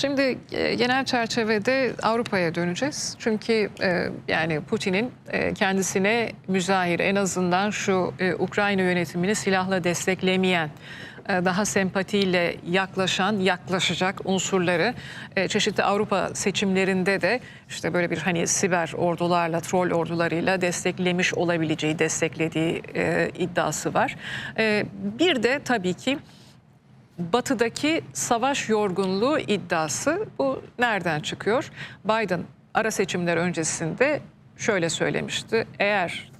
Şimdi e, genel çerçevede Avrupa'ya döneceğiz. Çünkü e, yani Putin'in e, kendisine müzahir en azından şu Ukrayna yönetimini silahla desteklemeyen daha sempatiyle yaklaşan, yaklaşacak unsurları çeşitli Avrupa seçimlerinde de işte böyle bir hani siber ordularla, troll ordularıyla desteklemiş olabileceği, desteklediği iddiası var. Bir de tabii ki Batı'daki savaş yorgunluğu iddiası bu nereden çıkıyor? Biden ara seçimler öncesinde şöyle söylemişti. Eğer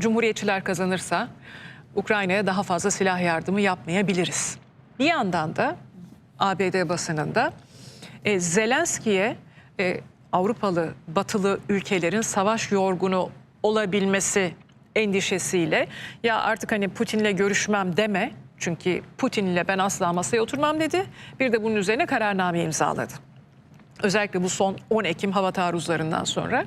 Cumhuriyetçiler kazanırsa Ukrayna'ya daha fazla silah yardımı yapmayabiliriz. Bir yandan da ABD basınında e, Zelenski'ye e, Avrupalı, batılı ülkelerin savaş yorgunu olabilmesi endişesiyle ya artık hani Putin'le görüşmem deme çünkü Putin'le ben asla masaya oturmam dedi. Bir de bunun üzerine kararname imzaladı. Özellikle bu son 10 Ekim hava taarruzlarından sonra.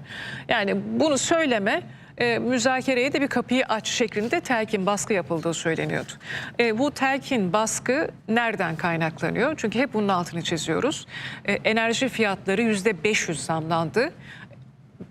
Yani bunu söyleme e, müzakereye de bir kapıyı aç şeklinde telkin baskı yapıldığı söyleniyordu. E, bu telkin baskı nereden kaynaklanıyor? Çünkü hep bunun altını çiziyoruz. E, enerji fiyatları %500 zamlandı.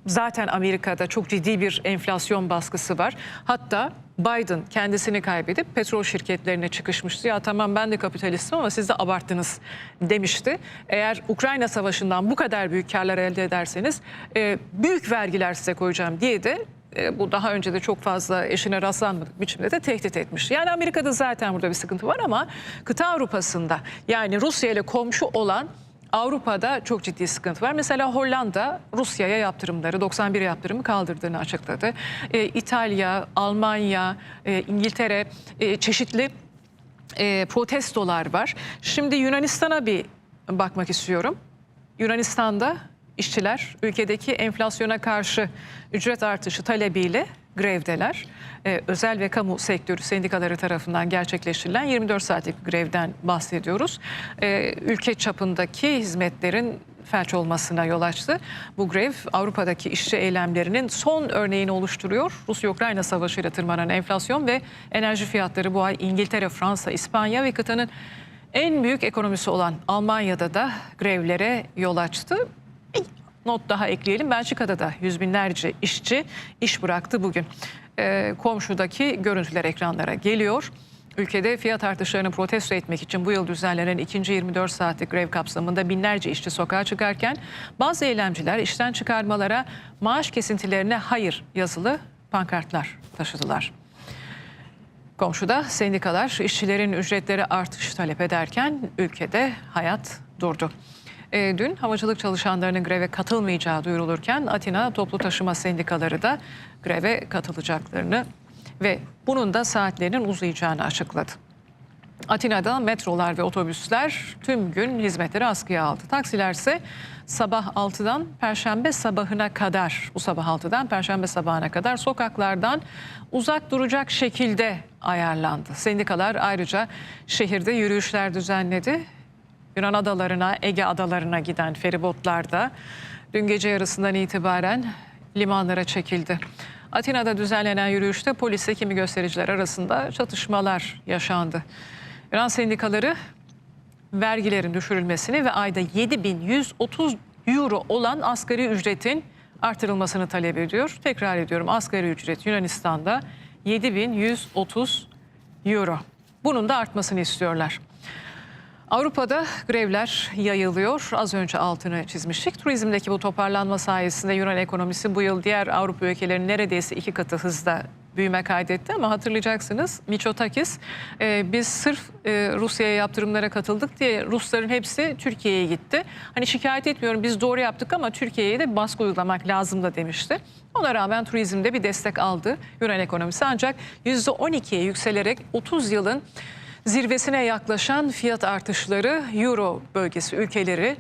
Zaten Amerika'da çok ciddi bir enflasyon baskısı var. Hatta Biden kendisini kaybedip petrol şirketlerine çıkışmıştı. Ya tamam ben de kapitalistim ama siz de abarttınız demişti. Eğer Ukrayna Savaşı'ndan bu kadar büyük karlar elde ederseniz e, büyük vergiler size koyacağım diye de e, bu daha önce de çok fazla eşine rastlanmadık biçimde de tehdit etmiş. Yani Amerika'da zaten burada bir sıkıntı var ama kıta Avrupa'sında yani Rusya ile komşu olan Avrupa'da çok ciddi sıkıntı var. Mesela Hollanda Rusya'ya yaptırımları 91 yaptırımı kaldırdığını açıkladı. Ee, İtalya, Almanya, e, İngiltere e, çeşitli e, protestolar var. Şimdi Yunanistan'a bir bakmak istiyorum. Yunanistan'da işçiler ülkedeki enflasyona karşı ücret artışı talebiyle grevdeler. Ee, özel ve kamu sektörü sendikaları tarafından gerçekleştirilen 24 saatlik grevden bahsediyoruz. Ee, ülke çapındaki hizmetlerin felç olmasına yol açtı. Bu grev Avrupa'daki işçi eylemlerinin son örneğini oluşturuyor. Rusya-Ukrayna savaşıyla tırmanan enflasyon ve enerji fiyatları bu ay İngiltere, Fransa, İspanya ve kıtanın en büyük ekonomisi olan Almanya'da da grevlere yol açtı. Not daha ekleyelim. Belçika'da da yüz binlerce işçi iş bıraktı bugün. Ee, komşudaki görüntüler ekranlara geliyor. Ülkede fiyat artışlarını protesto etmek için bu yıl düzenlenen ikinci 24 saatlik grev kapsamında binlerce işçi sokağa çıkarken bazı eylemciler işten çıkarmalara, maaş kesintilerine hayır yazılı pankartlar taşıdılar. Komşuda sendikalar işçilerin ücretleri artış talep ederken ülkede hayat durdu. E, dün havacılık çalışanlarının greve katılmayacağı duyurulurken Atina toplu taşıma sendikaları da greve katılacaklarını ve bunun da saatlerinin uzayacağını açıkladı. Atina'da metrolar ve otobüsler tüm gün hizmetleri askıya aldı. Taksiler ise sabah 6'dan perşembe sabahına kadar, bu sabah 6'dan perşembe sabahına kadar sokaklardan uzak duracak şekilde ayarlandı. Sendikalar ayrıca şehirde yürüyüşler düzenledi. Yunan adalarına, Ege adalarına giden feribotlar da dün gece yarısından itibaren limanlara çekildi. Atina'da düzenlenen yürüyüşte polisle kimi göstericiler arasında çatışmalar yaşandı. Yunan sendikaları vergilerin düşürülmesini ve ayda 7130 euro olan asgari ücretin artırılmasını talep ediyor. Tekrar ediyorum asgari ücret Yunanistan'da 7130 euro. Bunun da artmasını istiyorlar. Avrupa'da grevler yayılıyor. Az önce altını çizmiştik. Turizmdeki bu toparlanma sayesinde Yunan ekonomisi bu yıl diğer Avrupa ülkelerinin neredeyse iki katı hızda büyüme kaydetti ama hatırlayacaksınız Miçotakis e, biz sırf e, Rusya'ya yaptırımlara katıldık diye Rusların hepsi Türkiye'ye gitti. Hani şikayet etmiyorum biz doğru yaptık ama Türkiye'ye de baskı uygulamak lazım da demişti. Ona rağmen turizmde bir destek aldı Yunan ekonomisi ancak %12'ye yükselerek 30 yılın zirvesine yaklaşan fiyat artışları Euro bölgesi ülkeleri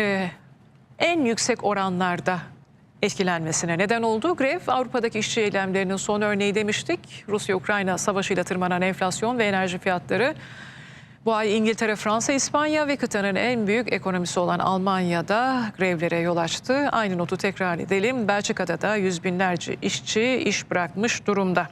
e, en yüksek oranlarda etkilenmesine neden oldu. Grev Avrupa'daki işçi eylemlerinin son örneği demiştik. Rusya-Ukrayna savaşıyla tırmanan enflasyon ve enerji fiyatları bu ay İngiltere, Fransa, İspanya ve kıtanın en büyük ekonomisi olan Almanya'da grevlere yol açtı. Aynı notu tekrar edelim. Belçika'da da yüz binlerce işçi iş bırakmış durumda.